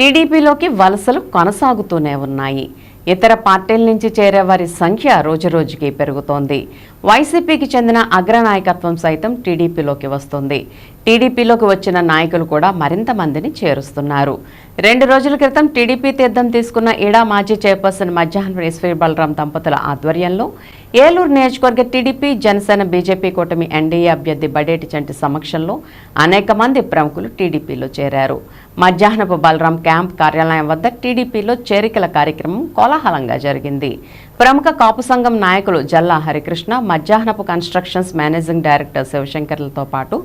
టీడీపీలోకి వలసలు కొనసాగుతూనే ఉన్నాయి. ఇతర పార్టీల నుంచి చేరే వారి సంఖ్య రోజురోజుకి పెరుగుతోంది. వైసీపీకి చెందిన అగ్రనాయకత్వం సైతం టీడీపీలోకి వస్తుంది. టీడీపీలోకి వచ్చిన నాయకులు కూడా మరింత మందిని చేరుస్తున్నారు. రెండు రోజుల క్రితం టీడీపీ తీర్థం తీసుకున్న ఈడా మాజీ చైర్పర్సన్ మధ్యాహ్నం ఈశ్వరి బలరాం దంపతుల ఆధ్వర్యంలో ఏలూరు నియోజకవర్గ టీడీపీ జనసేన బీజేపీ కూటమి ఎన్డీఏ అభ్యర్థి బడేటి చంటి సమక్షంలో అనేక మంది ప్రముఖులు టీడీపీలో చేరారు. మధ్యాహ్నపు బలరాం క్యాంప్ కార్యాలయం వద్ద టీడీపీలో చేరికల కార్యక్రమం కోలాహలంగా జరిగింది. ప్రముఖ కాపు సంఘం నాయకులు Jalla Harikrishna Madhyahnapu constructions managing director శివశంకర్లతో పాటు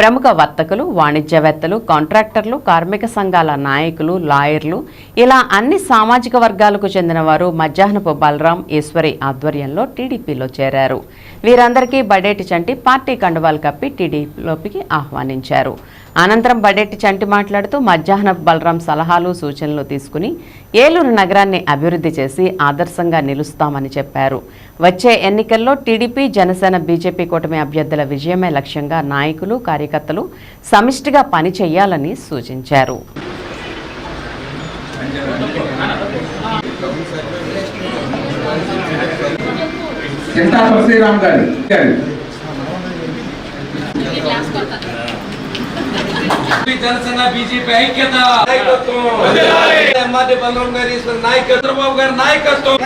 ప్రముఖ వర్తకులు వాణిజ్యవేత్తలు కాంట్రాక్టర్లు కార్మిక సంఘాల నాయకులు లాయర్లు ఇలా అన్ని సామాజిక వర్గాలకు చెందిన వారు మధ్యాహ్నపు బలరాం ఈశ్వరి ఆధ్వర్యంలో టీడీపీలో చేరారు. వీరందరికీ బడేటి చంటి పార్టీ కండువాలు కప్పి టీడీపీలోకి ఆహ్వానించారు. అనంతరం బడెట్టి చంటి మాట్లాడుతూ మధ్యాహ్న బలరాం సలహాలు సూచనలు తీసుకుని ఏలూరు నగరాన్ని అభివృద్ధి చేసి ఆదర్శంగా నిలుస్తామని చెప్పారు. వచ్చే ఎన్నికల్లో టీడీపీ జనసేన బీజేపీ కూటమి అభ్యర్థుల విజయమే లక్ష్యంగా నాయకులు కార్యకర్తలు సమిష్టిగా పనిచేయాలని సూచించారు. చింతా శ్రీరామ్ గారు గారు. జనసేన బీజేపీ ఐక్యత. నాయకత్వం. ఎంఆర్డి బలరాం గారి నాయకత్వం చంద్రబాబు గారి నాయకత్వం.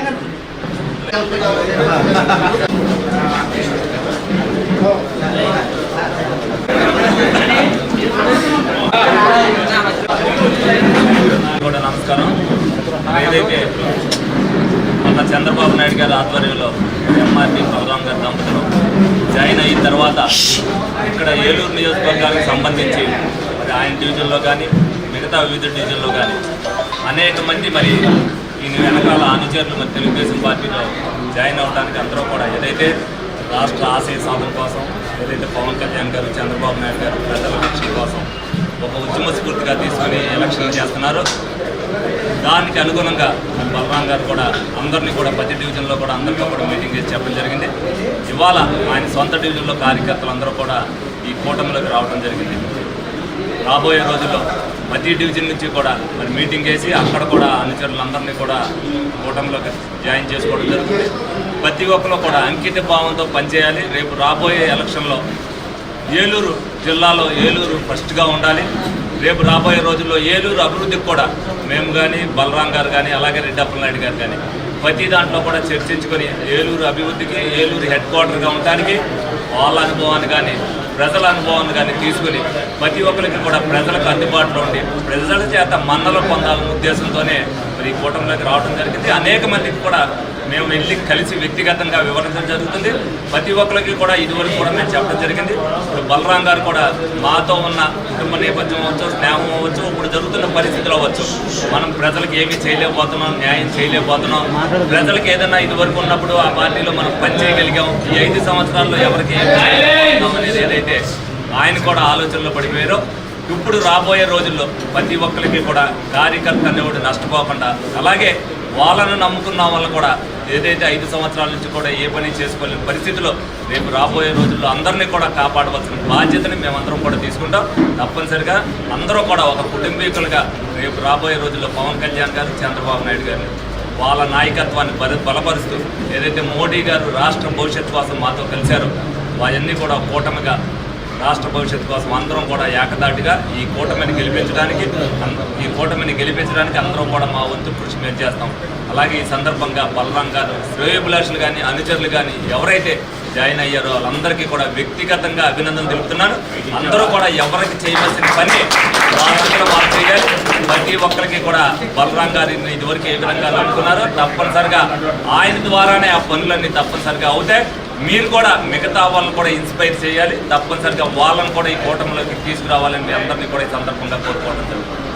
కూడా నమస్కారం. ఏదైతే మొన్న చంద్రబాబు నాయుడు గారి ఆధ్వర్యంలో ఎంఆర్టీ బలరాం గారి దంపతులు జాయిన్ అయిన తర్వాత ఇక్కడ ఏలూరు నియోజకవర్గానికి సంబంధించి మరి ఆయన డివిజన్లో కానీ మిగతా వివిధ డివిజన్లో కానీ అనేక మంది మరి ఈయన వెనకాల అనుచరులు మరి తెలుగుదేశం పార్టీలో జాయిన్ అవ్వడానికి అందరూ కూడా ఏదైతే రాష్ట్ర ఆశయ సాధన కోసం ఏదైతే పవన్ కళ్యాణ్ గారు చంద్రబాబు నాయుడు గారు ప్రజల రక్షణ కోసం ఒక ఉద్యమ స్ఫూర్తిగా తీసుకొని ఎలక్షన్లు చేస్తున్నారు. దానికి అనుగుణంగా బలరాం గారు కూడా అందరినీ కూడా ప్రతి డివిజన్లో కూడా అందరితో కూడా మీటింగ్ చేసి చెప్పడం జరిగింది. ఇవాళ ఆయన సొంత డివిజన్లో కార్యకర్తలు అందరూ కూడా ఈ కూటమిలోకి రావడం జరిగింది. రాబోయే రోజుల్లో ప్రతి డివిజన్ నుంచి కూడా మరి మీటింగ్ చేసి అక్కడ కూడా అనుచరులందరినీ కూడా కూటమిలోకి జాయిన్ చేసుకోవడం జరుగుతుంది. ప్రతి ఒక్కరు కూడా అంకిత భావంతో పనిచేయాలి. రేపు రాబోయే ఎలక్షన్లో ఏలూరు జిల్లాలో ఏలూరు ఫస్ట్గా ఉండాలి. రేపు రాబోయే రోజుల్లో ఏలూరు అభివృద్ధికి కూడా మేము కానీ బలరాం గారు కానీ అలాగే రెడ్డప్పల నాయుడు గారు కానీ ప్రతి దాంట్లో కూడా చర్చించుకొని ఏలూరు అభివృద్ధికి ఏలూరు హెడ్ క్వార్టర్గా ఉండడానికి వాళ్ళ అనుభవాన్ని కానీ ప్రజల అనుభవాన్ని కానీ తీసుకుని ప్రతి ఒక్కరికి కూడా ప్రజలకు అందుబాటులో ఉండి ప్రజల చేత మన్నలు పొందాలనే ఉద్దేశంతోనే మరి ఈ కూటమిలోకి రావడం జరిగింది. అనేక మందికి కూడా మేము వెళ్ళి కలిసి వ్యక్తిగతంగా వివరించడం జరుగుతుంది. ప్రతి ఒక్కరికి కూడా ఇదివరకు కూడా మేము చెప్పడం జరిగింది. ఇప్పుడు బలరాం గారు కూడా మాతో ఉన్న కుటుంబ నేపథ్యం అవ్వచ్చు స్నేహం అవ్వచ్చు ఇప్పుడు జరుగుతున్న పరిస్థితులు అవ్వచ్చు. మనం ప్రజలకు ఏమీ చేయలేకపోతున్నాం న్యాయం చేయలేకపోతున్నాం. ప్రజలకు ఏదైనా ఇదివరకు ఉన్నప్పుడు ఆ పార్టీలో మనం పని చేయగలిగాం. ఈ ఐదు సంవత్సరాల్లో ఎవరికి ఏమి చేయలేకపోతున్నాం అనేది ఏదైతే ఆయన కూడా ఆలోచనలో పడిపోయారో ఇప్పుడు రాబోయే రోజుల్లో ప్రతి ఒక్కరికి కూడా కార్యకర్త అనేవాడు నష్టపోకుండా అలాగే వాళ్ళను నమ్ముకున్న వాళ్ళు కూడా ఏదైతే ఐదు సంవత్సరాల నుంచి కూడా ఏ పని చేసుకోలేని పరిస్థితిలో రేపు రాబోయే రోజుల్లో అందరినీ కూడా కాపాడవలసిన బాధ్యతని మేమందరం కూడా తీసుకుంటాం. తప్పనిసరిగా అందరూ కూడా ఒక కుటుంబీకులుగా రేపు రాబోయే రోజుల్లో పవన్ కళ్యాణ్ గారు చంద్రబాబు నాయుడు గారు వాళ్ళ నాయకత్వాన్ని బల బలపరుస్తూ ఏదైతే మోడీ గారు రాష్ట్ర భవిష్యత్తు కోసం మాతో కలిశారో అవన్నీ కూడా కూటమిగా రాష్ట్ర భవిష్యత్తు కోసం అందరం కూడా ఏకదాటిగా ఈ కూటమిని గెలిపించడానికి ఈ కూటమిని గెలిపించడానికి అందరం కూడా మా వంతు కృషి మేము చేస్తాం. అలాగే ఈ సందర్భంగా బలరాం గారు శ్రేయోభిలాషులు కానీ అనుచరులు కానీ ఎవరైతే జాయిన్ అయ్యారో వాళ్ళందరికీ కూడా వ్యక్తిగతంగా అభినందన తెలుపుతున్నాను. అందరూ కూడా ఎవరికి చేయవలసిన పని వాళ్ళందరూ వాళ్ళు చేయాలి. ప్రతి ఒక్కరికి కూడా బలరాం గారిని ఇదివరకు ఏ విధంగా అనుకున్నారో తప్పనిసరిగా ఆయన ద్వారానే ఆ పనులన్నీ తప్పనిసరిగా అవుతాయి. మీరు కూడా మిగతా వాళ్ళని కూడా ఇన్స్పైర్ చేయాలి. తప్పనిసరిగా వాళ్ళని కూడా ఈ కూటమిలోకి తీసుకురావాలని మీ అందరినీ కూడా ఈ సందర్భంగా కోరుకోవడం జరుగుతుంది.